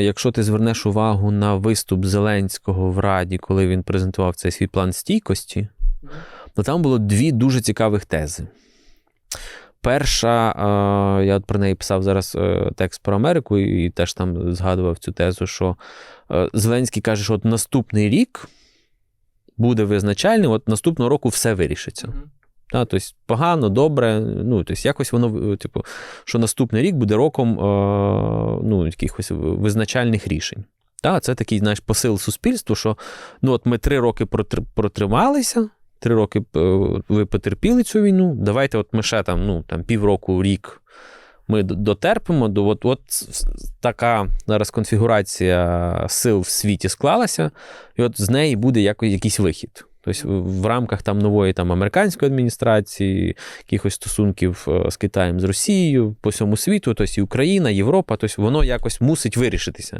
Якщо ти звернеш увагу на виступ Зеленського в Раді, коли він презентував цей свій план стійкості, то там було дві дуже цікавих тези. Перша, е, я от про неї писав зараз е, текст про Америку і теж там згадував цю тезу, що е, Зеленський каже, що от наступний рік буде визначальним, от наступного року все вирішиться. Та, тобто погано, добре, ну, тобто якось воно, е, типу, що наступний рік буде роком е, ну, якихось визначальних рішень. Та, це такий, знаєш, посил суспільству, що ну, от ми три роки протрималися, три роки е, ви потерпіли цю війну. Давайте, от ми ще там, ну, там півроку, рік ми дотерпимо. До, от, от така зараз конфігурація сил в світі склалася, і от з неї буде якось, якийсь вихід. Тобто в рамках там нової там, американської адміністрації, якихось стосунків е, з Китаєм, з Росією, по всьому світу, тобто і Україна, Європа, тобто воно якось мусить вирішитися.